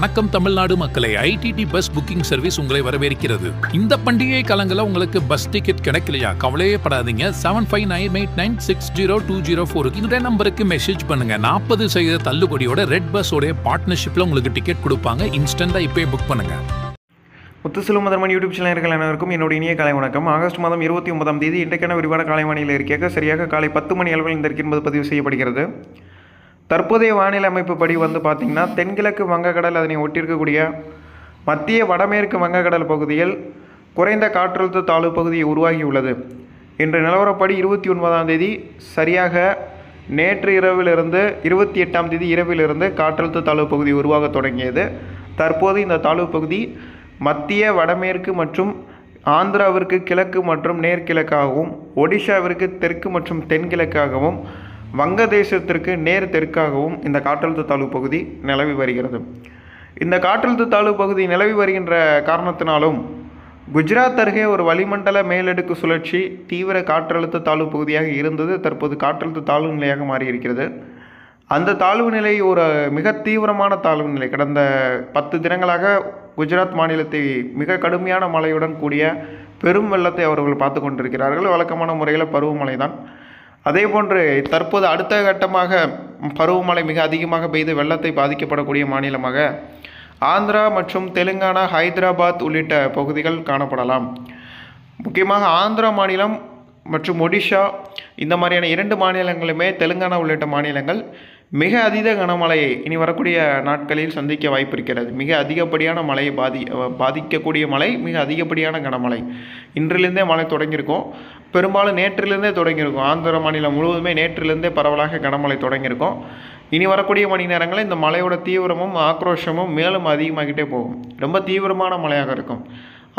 வணக்கம் தமிழ்நாடு மக்களை. IDD bus booking service உங்களை வரவேற்கிறது. இந்த பண்டிகை காலங்களில் உங்களுக்கு பஸ் டிக்கெட் கிடைக்கலையா? கவலையே படாதீங்க. Seven five nine eight nine six zero two zero ஃபோருக்கு இந்த நம்பருக்கு மெசேஜ் பண்ணுங்க. நாற்பது சதவீத தள்ளுபடியோட ரெட் பஸ்ஸோட பார்ட்னர்ஷிப்ல உங்களுக்கு டிக்கெட் கொடுப்பாங்க. இன்ஸ்டன்டா இப்பவே புக் பண்ணுங்க. முத்துசிலும் முதன்மன் யூடியூப் சேனல்கள் அனைவருக்கும் என்னோட இனிய காலை வணக்கம். ஆகஸ்ட் மாதம் இருபத்தி ஒன்பதாம் தேதி இன்றைக்கான விரிவான காலை வானிலை இருக்கையாக சரியாக காலை பத்து மணி அளவில் இந்த என்பது பதிவு செய்யப்படுகிறது. தற்போதைய வானிலை அமைப்பு படி வந்து பார்த்திங்கன்னா தென்கிழக்கு வங்கக்கடல் அதனை ஒட்டியிருக்கக்கூடிய மத்திய வடமேற்கு வங்கக்கடல் பகுதியில் குறைந்த காற்றழுத்த தாழ்வு பகுதி உருவாகியுள்ளது. இன்று நிலவரப்படி இருபத்தி ஒன்பதாம் தேதி சரியாக நேற்று இரவிலிருந்து இருபத்தி எட்டாம் தேதி இரவிலிருந்து காற்றழுத்த தாழ்வு பகுதி உருவாக தொடங்கியது. தற்போது இந்த தாழ்வு பகுதி மத்திய வடமேற்கு மற்றும் ஆந்திராவிற்கு கிழக்கு மற்றும் நேர்கிழக்காகவும் ஒடிஷாவிற்கு தெற்கு மற்றும் தென்கிழக்காகவும் வங்கதேசத்திற்கு நேர் தெற்காகவும் இந்த காற்றழுத்த தாழ்வு பகுதி நிலவி வருகிறது. இந்த காற்றழுத்த தாழ்வு பகுதி நிலவி வருகின்ற காரணத்தினாலும் குஜராத் அருகே ஒரு வளிமண்டல மேலடுக்கு சுழற்சி தீவிர காற்றழுத்த தாழ்வு பகுதியாக இருந்தது. தற்போது காற்றழுத்த தாழ்வு நிலையாக மாறியிருக்கிறது. அந்த தாழ்வு நிலை ஒரு மிக தீவிரமான தாழ்வு நிலை. கடந்த பத்து தினங்களாக குஜராத் மாநிலத்தை மிக கடுமையான மழையுடன் கூடிய பெரும் வெள்ளத்தை அவர்கள் பார்த்து கொண்டிருக்கிறார்கள். வழக்கமான முறையில் பருவமழை தான் அதே போன்று தற்போது அடுத்த கட்டமாக பருவமழை மிக அதிகமாக பெய்து வெள்ளத்தை பாதிக்கப்படக்கூடிய மாநிலமாக ஆந்திரா மற்றும் தெலுங்கானா ஹைதராபாத் உள்ளிட்ட பகுதிகள் காணப்படலாம். முக்கியமாக ஆந்திரா மாநிலம் மற்றும் ஒடிஷா இந்த மாதிரியான இரண்டு மாநிலங்களுமே தெலுங்கானா உள்ளிட்ட மாநிலங்கள் மிக அதீத கனமழையை இனி வரக்கூடிய நாட்களில் சந்திக்க வாய்ப்பு இருக்கிறது. மிக அதிகப்படியான மழையை பாதி பாதிக்கக்கூடிய மழை மிக அதிகப்படியான கனமழை. இன்றிலிருந்தே மழை தொடங்கியிருக்கும். பெரும்பாலும் நேற்றிலிருந்தே தொடங்கியிருக்கும். ஆந்திர மாநிலம் முழுவதுமே நேற்றிலிருந்தே பரவலாக கனமழை தொடங்கியிருக்கும். இனி வரக்கூடிய மணி நேரங்களில் இந்த மழையோட தீவிரமும் ஆக்ரோஷமும் மேலும் அதிகமாகிட்டே போகும். ரொம்ப தீவிரமான மழையாக இருக்கும்.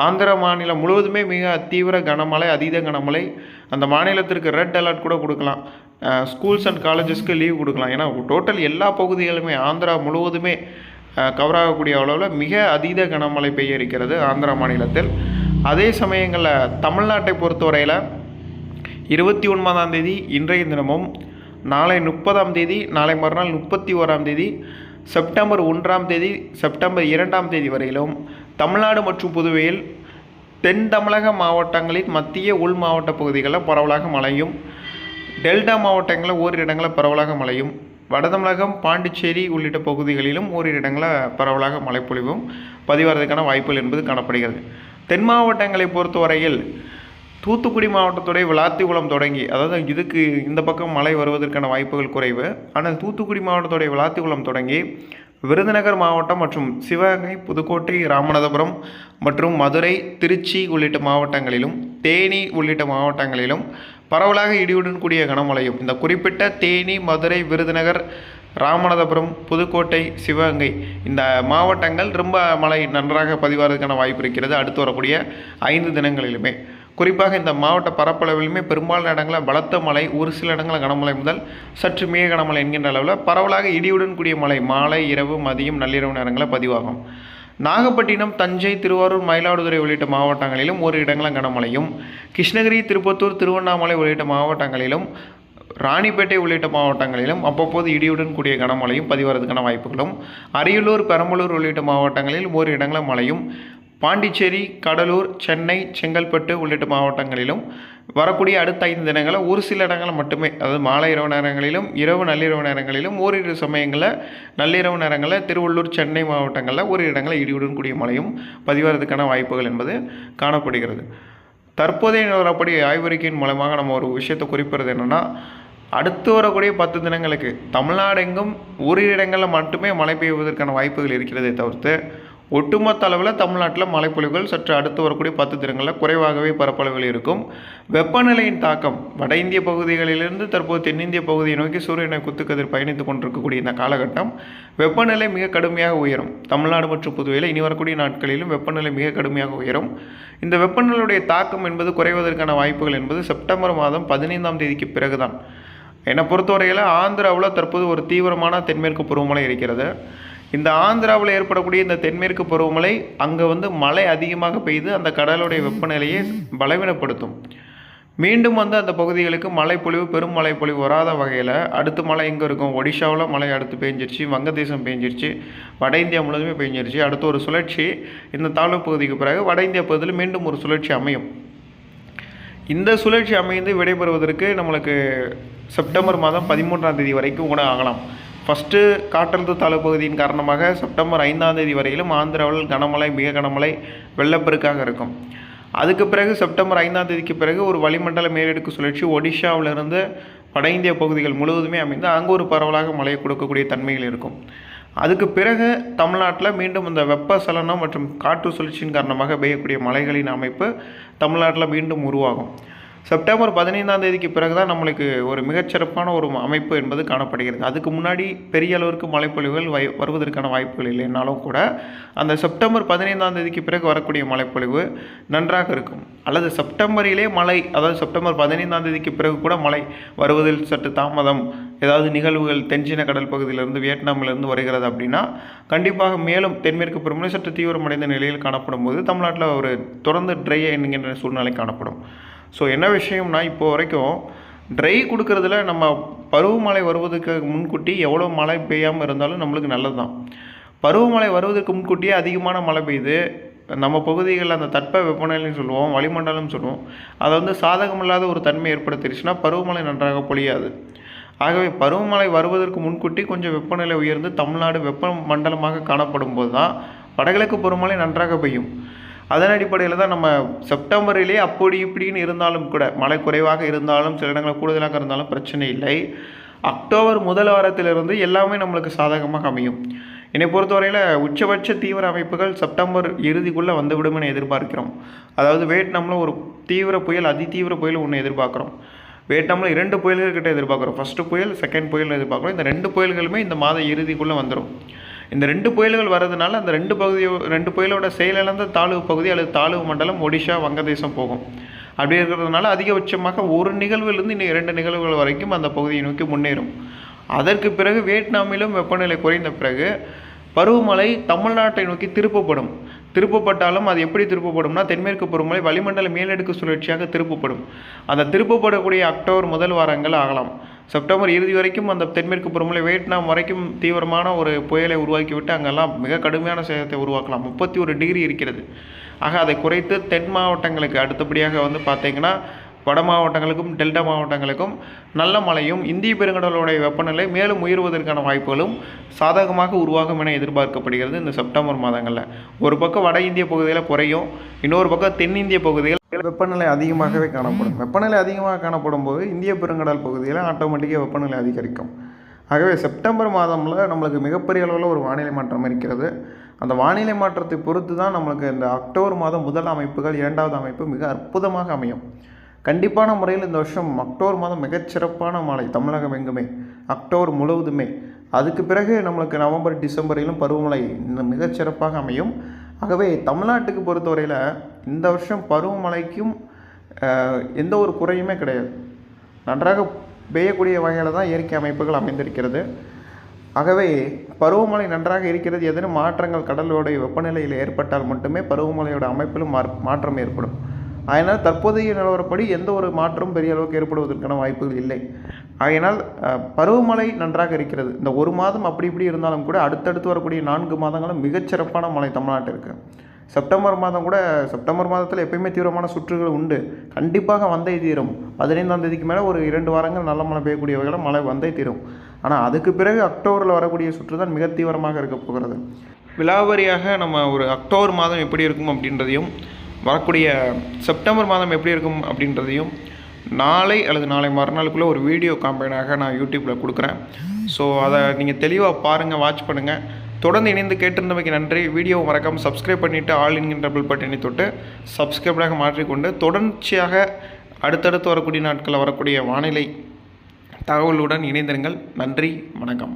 ஆந்திர மாநிலம் முழுவதுமே மிக தீவிர கனமழை அதீத கனமழை. அந்த மாநிலத்திற்கு ரெட் அலர்ட் கூட கொடுக்கலாம். ஸ்கூல்ஸ் அண்ட் காலேஜஸ்க்கு லீவ் கொடுக்கலாம். ஏன்னா டோட்டல் எல்லா பகுதிகளுமே ஆந்திரா முழுவதுமே கவர் ஆகக்கூடிய அளவில் மிக அதீத கனமழை பெய்ய இருக்கிறது ஆந்திரா மாநிலத்தில். அதே சமயங்களில் தமிழ்நாட்டை பொறுத்தவரையில் இருபத்தி ஒன்பதாம் தேதி இன்றைய தினமும் நாளை முப்பதாம் தேதி நாளை மறுநாள் முப்பத்தி ஓராம் தேதி செப்டம்பர் ஒன்றாம் தேதி செப்டம்பர் இரண்டாம் தேதி வரையிலும் தமிழ்நாடு மற்றும் புதுவையில் தென் தமிழக மாவட்டங்களின் மத்திய உள் மாவட்ட பகுதிகளில் பரவலாக மழையும் டெல்டா மாவட்டங்களில் ஓரிரு இடங்களில் பரவலாக மழையும் வட தமிழகம் பாண்டிச்சேரி உள்ளிட்ட பகுதிகளிலும் ஓரிரு இடங்களில் பரவலாக மழைப்பொழிவும் பதிவாகிறதுக்கான வாய்ப்புகள் என்பது காணப்படுகிறது. தென் மாவட்டங்களை பொறுத்தவரையில் தூத்துக்குடி மாவட்டத்துடைய விளாத்திக்குளம் தொடங்கி அதாவது இதுக்கு இந்த பக்கம் மழை வருவதற்கான வாய்ப்புகள் குறைவு ஆனால் தூத்துக்குடி மாவட்டத்துடைய விளாத்திக்குளம் தொடங்கி விருதுநகர் மாவட்டம் மற்றும் சிவகங்கை புதுக்கோட்டை ராமநாதபுரம் மற்றும் மதுரை திருச்சி உள்ளிட்ட மாவட்டங்களிலும் தேனி உள்ளிட்ட மாவட்டங்களிலும் பரவலாக இடியுடன் கூடிய கனமழையும். இந்த குறிப்பிட்ட தேனி மதுரை விருதுநகர் ராமநாதபுரம் புதுக்கோட்டை சிவகங்கை இந்த மாவட்டங்கள் ரொம்ப மழை நன்றாக பதிவாகிறதுக்கான வாய்ப்பு இருக்கிறது. அடுத்து வரக்கூடிய ஐந்து தினங்களிலுமே குறிப்பாக இந்த மாவட்ட பரப்பளவிலுமே பெரும்பாலான இடங்களில் பலத்த மழை ஒரு சில இடங்களில் கனமழை முதல் சற்று மிக கனமழை என்கின்ற அளவில் பரவலாக இடியுடன் கூடிய மழை மாலை இரவு மதியம் நள்ளிரவு நேரங்களில் பதிவாகும். நாகப்பட்டினம் தஞ்சை திருவாரூர் மயிலாடுதுறை உள்ளிட்ட மாவட்டங்களிலும் ஒரு இடங்களில் கனமழையும். கிருஷ்ணகிரி திருப்பத்தூர் திருவண்ணாமலை உள்ளிட்ட மாவட்டங்களிலும் ராணிப்பேட்டை உள்ளிட்ட மாவட்டங்களிலும் அவ்வப்போது இடியுடன் கூடிய கனமழையும் பதிவாகிறதுக்கான வாய்ப்புகளும். அரியலூர் பெரம்பலூர் உள்ளிட்ட மாவட்டங்களில் ஒரு இடங்களில் மழையும். பாண்டிச்சேரி கடலூர் சென்னை செங்கல்பட்டு உள்ளிட்ட மாவட்டங்களிலும் வரக்கூடிய அடுத்த ஐந்து தினங்களில் ஒரு சில இடங்களில் மட்டுமே அதாவது மாலை இரவு நேரங்களிலும் இரவு நள்ளிரவு நேரங்களிலும் ஓரிரு சமயங்களில் நள்ளிரவு நேரங்களில் திருவள்ளூர் சென்னை மாவட்டங்களில் ஒரு இடங்களில் இடியுடன் கூடிய மழையும் பதிவாகிறதுக்கான வாய்ப்புகள் என்பது காணப்படுகிறது. தற்போதைய நிலவரப்படி ஆய்வறிக்கையின் மூலமாக நம்ம ஒரு விஷயத்தை குறிப்பிடுறது என்னென்னா அடுத்து வரக்கூடிய பத்து தினங்களுக்கு தமிழ்நாடு எங்கும் ஒரு இடங்களில் மட்டுமே மழை பெய்வதற்கான வாய்ப்புகள் இருக்கிறதே தவிர்த்து ஒட்டுமொத்த அளவில் தமிழ்நாட்டில் மழைப்பொழிவுகள் சற்று அடுத்து வரக்கூடிய பத்து தினங்களில் குறைவாகவே பரப்பளவில் இருக்கும். வெப்பநிலையின் தாக்கம் வட இந்திய பகுதிகளிலிருந்து தற்போது தென்னிந்திய பகுதியை நோக்கி சூரியனை குத்துக்கதிர் பயணித்து கொண்டிருக்கக்கூடிய இந்த காலகட்டம் வெப்பநிலை மிக கடுமையாக உயரும். தமிழ்நாடு மற்றும் புதுவையில் இனி வரக்கூடிய நாட்களிலும் வெப்பநிலை மிக கடுமையாக உயரும். இந்த வெப்பநிலையுடைய தாக்கம் என்பது குறைவதற்கான வாய்ப்புகள் என்பது செப்டம்பர் மாதம் பதினைந்தாம் தேதிக்கு பிறகுதான். என்னை பொறுத்தவரையில் ஆந்திராவில் தற்போது ஒரு தீவிரமான தென்மேற்கு பருவமழை இருக்கிறது. இந்த ஆந்திராவில் ஏற்படக்கூடிய இந்த தென்மேற்கு பருவமழை அங்கே வந்து மழை அதிகமாக பெய்து அந்த கடலுடைய வெப்பநிலையை பலவீனப்படுத்தும். மீண்டும் வந்து அந்த பகுதிகளுக்கு மழைப்பொழிவு பெரும் மழைப்பொழிவு வராத வகையில் அடுத்து மழை எங்கே இருக்கும். ஒடிஷாவில் மழை அடுத்து பெஞ்சிருச்சு வங்கதேசம் பெஞ்சிருச்சு வட இந்தியா முழுவதுமே பெஞ்சிருச்சு. அடுத்து ஒரு சுழற்சி இந்த தாழ்வு பகுதிக்கு பிறகு வட இந்தியா பகுதியில் மீண்டும் ஒரு சுழற்சி அமையும். இந்த சுழற்சி அமைந்து விடைபெறுவதற்கு நம்மளுக்கு செப்டம்பர் மாதம் பதிமூன்றாம் தேதி வரைக்கும் கூட ஆகலாம். ஃபஸ்ட்டு காற்றழுத்த தாழ்வு பகுதியின் காரணமாக செப்டம்பர் ஐந்தாம் தேதி வரையிலும் ஆந்திராவில் கனமழை மிக கனமழை வெள்ளப்பெருக்காக இருக்கும். அதுக்கு பிறகு செப்டம்பர் ஐந்தாம் தேதிக்கு பிறகு ஒரு வளிமண்டல மேலடுக்கு சுழற்சி ஒடிஷாவிலிருந்து வட இந்திய பகுதிகள் முழுவதுமே அமைந்து அங்கு ஒரு பரவலாக மழையை கொடுக்கக்கூடிய தன்மைகள் இருக்கும். அதுக்கு பிறகு தமிழ்நாட்டில் மீண்டும் இந்த வெப்பசலனம் மற்றும் காற்று சுழற்சியின் காரணமாக பெய்யக்கூடிய மழைகளின் அமைப்பு தமிழ்நாட்டில் மீண்டும் உருவாகும். செப்டம்பர் பதினைந்தாம் தேதிக்கு பிறகு தான் நம்மளுக்கு ஒரு மிகச்சிறப்பான ஒரு அமைப்பு என்பது காணப்படுகிறது. அதுக்கு முன்னாடி பெரிய அளவிற்கு மழைப்பொழிவுகள் வை வருவதற்கான வாய்ப்புகள் இல்லைனாலும் கூட அந்த செப்டம்பர் பதினைந்தாம் தேதிக்கு பிறகு வரக்கூடிய மழைப்பொழிவு நன்றாக இருக்கும். அல்லது செப்டம்பரிலே மழை அதாவது செப்டம்பர் பதினைந்தாம் தேதிக்கு பிறகு கூட மழை வருவதில் சற்று தாமதம் ஏதாவது நிகழ்வுகள் தென்சீன கடல் பகுதியிலிருந்து வியட்நாமிலிருந்து வருகிறது அப்படின்னா கண்டிப்பாக மேலும் தென்மேற்கு பருவமழை சற்று தீவிரமடைந்த நிலையில் காணப்படும் போது தமிழ்நாட்டில் ஒரு தொடர்ந்து ட்ரை என்கின்ற சூழ்நிலை காணப்படும். ஸோ என்ன விஷயம்னா இப்போ வரைக்கும் ட்ரை கொடுக்கறதுல நம்ம பருவமழை வருவதற்கு முன்கூட்டி எவ்வளோ மழை பெய்யாமல் இருந்தாலும் நம்மளுக்கு நல்லது தான் பருவமழை வருவதற்கு முன்கூட்டியே அதிகமான மழை பெய்யுது. நம்ம பகுதிகளில் அந்த தட்ப வெப்பநிலைன்னு சொல்லுவோம் வளிமண்டலம் சொல்லுவோம். அதை வந்து சாதகமில்லாத ஒரு தன்மை ஏற்படுத்திடுச்சுன்னா பருவமழை நன்றாக பொழியாது. ஆகவே பருவமழை வருவதற்கு முன்கூட்டி கொஞ்சம் வெப்பநிலை உயர்ந்து தமிழ்நாடு வெப்ப மண்டலமாக காணப்படும் போது தான் வடகிழக்கு பருவமழை நன்றாக பெய்யும். அதன் அடிப்படையில் தான் நம்ம செப்டம்பரிலே அப்படி இப்படின்னு இருந்தாலும் கூட மழை குறைவாக இருந்தாலும் சில இடங்களில் கூடுதலாக இருந்தாலும் பிரச்சனை இல்லை. அக்டோபர் முதல் வாரத்திலிருந்து எல்லாமே நம்மளுக்கு சாதகமாக அமையும். என்னை பொறுத்தவரையில் உச்சபட்ச தீவிர அமைப்புகள் செப்டம்பர் இறுதிக்குள்ளே வந்துவிடும் என எதிர்பார்க்கிறோம். அதாவது வியட்நாமில் ஒரு தீவிர புயல் அதிதீவிர புயல் ஒன்று எதிர்பார்க்குறோம். வியட்நாமில் இரண்டு புயல்கள் கிட்ட எதிர்பார்க்குறோம். ஃபஸ்ட்டு புயல் செகண்ட் புயல் எதிர்பார்க்குறோம். இந்த ரெண்டு புயல்களுமே இந்த மாத இறுதிக்குள்ளே வந்துடும் இந்த ரெண்டு புயல்கள் வர்றதுனால அந்த ரெண்டு பகுதியோ ரெண்டு புயலோட செயலிழந்த தாழ்வு பகுதி அல்லது தாழ்வு மண்டலம் ஒடிஷா வங்கதேசம் போகும். அப்படி இருக்கிறதுனால அதிகபட்சமாக ஒரு நிகழ்விலிருந்து இன்னும் இரண்டு நிகழ்வுகள் வரைக்கும் அந்த பகுதியை நோக்கி முன்னேறும். அதற்கு பிறகு வியட்நாமிலும் வெப்பநிலை குறைந்த பிறகு பருவமழை தமிழ்நாட்டை நோக்கி திருப்பப்படும். திருப்பப்பட்டாலும் அது எப்படி திருப்பப்படும்னா தென்மேற்கு பருவமழை வளிமண்டல மேலடுக்கு சுழற்சியாக திருப்பப்படும். அந்த திருப்பப்படக்கூடிய அக்டோபர் முதல் வாரங்கள் ஆகலாம். செப்டம்பர் இறுதி வரைக்கும் அந்த தென்மேற்கு பருவமழை வியட்நாம் வரைக்கும் தீவிரமான ஒரு புயலை உருவாக்கிவிட்டு அங்கெல்லாம் மிக கடுமையான சேதத்தை உருவாக்கலாம். முப்பத்தி ஒரு டிகிரி இருக்கிறது. ஆக அதை குறைத்து தென் மாவட்டங்களுக்கு அடுத்தபடியாக வந்து பார்த்தீங்கன்னா வட மாவட்டங்களுக்கும் டெல்டா மாவட்டங்களுக்கும் நல்ல மழையும் இந்திய பெருங்கடலுடைய வெப்பநிலை மேலும் உயர்வதற்கான வாய்ப்புகளும் சாதகமாக உருவாகும் என எதிர்பார்க்கப்படுகிறது இந்த செப்டம்பர் மாதங்களில். ஒரு பக்கம் வட இந்திய பகுதியில் குறையும் இன்னொரு பக்கம் தென்னிந்திய பகுதியில் வெப்பநிலை அதிகமாகவே காணப்படும். வெப்பநிலை அதிகமாக காணப்படும் போது இந்திய பெருங்கடல் பகுதியில் ஆட்டோமேட்டிக்காக வெப்பநிலை அதிகரிக்கும். ஆகவே செப்டம்பர் மாதமில் நம்மளுக்கு மிகப்பெரிய அளவில் ஒரு வானிலை மாற்றம் இருக்கிறது. அந்த வானிலை மாற்றத்தை பொறுத்து தான் நம்மளுக்கு இந்த அக்டோபர் மாதம் முதல் அமைப்புகள் இரண்டாவது அமைப்பு மிக அற்புதமாக அமையும். கண்டிப்பான முறையில் இந்த வருஷம் அக்டோபர் மாதம் மிகச்சிறப்பான மழை தமிழகம் எங்குமே? அக்டோபர் முழுவதுமே. அதுக்கு பிறகு நம்மளுக்கு நவம்பர் டிசம்பரிலும் பருவமழை இன்னும் மிகச்சிறப்பாக அமையும். ஆகவே தமிழ்நாட்டுக்கு பொறுத்தவரையில் இந்த வருஷம் பருவமழைக்கும் எந்த ஒரு குறையுமே கிடையாது. நன்றாக பெய்யக்கூடிய வகையில் தான் இயற்கை அமைப்புகள் அமைந்திருக்கிறது. ஆகவே பருவமழை நன்றாக இருக்கிறது எதனும் மாற்றங்கள் கடலோடைய வெப்பநிலையில் ஏற்பட்டால் மட்டுமே பருவமழையோட அமைப்பிலும் மாற்றம் ஏற்படும். அதனால் தற்போதைய நிலவரப்படி எந்த ஒரு மாற்றமும் பெரிய அளவுக்கு ஏற்படுவதற்கான வாய்ப்புகள் இல்லை. ஆகையினால் பருவமழை நன்றாக இருக்கிறது. இந்த ஒரு மாதம் அப்படி இப்படி இருந்தாலும் கூட அடுத்தடுத்து வரக்கூடிய நான்கு மாதங்களும் மிகச்சிறப்பான மழை தமிழ்நாட்டிற்கு. செப்டம்பர் மாதம் கூட செப்டம்பர் மாதத்தில் எப்பயுமே தீவிரமான சுற்றுகள் உண்டு. கண்டிப்பாக வந்தே தீரும். பதினைந்தாம் தேதிக்கு மேலே ஒரு இரண்டு வாரங்கள் நல்ல மழை பெய்யக்கூடிய வகையில் மழை வந்தே தீரும். ஆனால் அதுக்கு பிறகு அக்டோபரில் வரக்கூடிய சுற்று தான் மிக தீவிரமாக இருக்க போகிறது. விலாவரியாக நம்ம ஒரு அக்டோபர் மாதம் எப்படி இருக்கும் அப்படின்றதையும் வரக்கூடிய செப்டம்பர் மாதம் எப்படி இருக்கும் அப்படின்றதையும் நாளை அல்லது நாளை மறுநாளுக்குள்ளே ஒரு வீடியோ காம்பைனாக நான் யூடியூப்பில் கொடுக்குறேன். ஸோ அதை நீங்கள் தெளிவாக பாருங்கள் வாட்ச் பண்ணுங்கள் தொடர்ந்து இணைந்து கேட்டிருந்தமைக்கு நன்றி. வீடியோ மறக்காமல் சப்ஸ்கிரைப் பண்ணிவிட்டு ஆல் என்கின்ற பில் பட்டினை தொட்டு சப்ஸ்கிரைபராக மாற்றிக்கொண்டு தொடர்ச்சியாக அடுத்தடுத்து வரக்கூடிய நாட்களில் வரக்கூடிய வானிலை தகவலுடன் இணைந்திருங்கள். நன்றி. வணக்கம்.